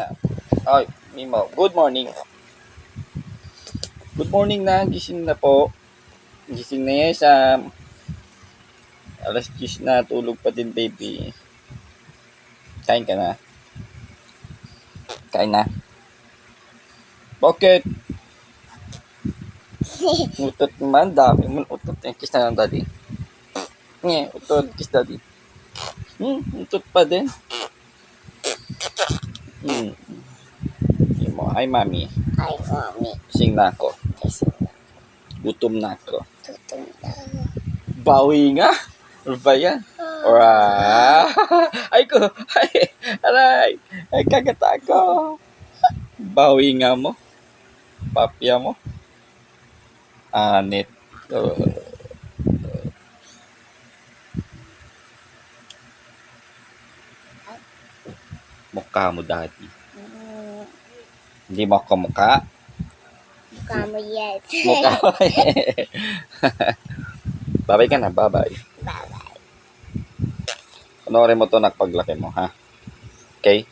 na. Ay, Mimo. Good morning. Good morning na. Gising na po. Gising na yan sa alas 10 na. Tulog pa din, baby. Kain ka na. Kain na. Bakit? utot naman. Dami mo utot. Eh, kiss na lang, daddy. Nye, utot. Kiss, daddy. Hmm, utot pa din. Hi, mami. Ay, mami. Sing na ako. Gutom na ako. tutunda. Bawi nga. Ano ba yan? Ora. Ay ko. Ay. Aray. Ay kagata ko. Bawi nga mo. Papya mo. Anit. Oh. Mukha mo dati. Hindi mo ako mukha. Mukha mo yes. Mukha mo. babay ka na, babay. Bye-bye. Panoorin mo to nagpaglaki mo, ha? Okay?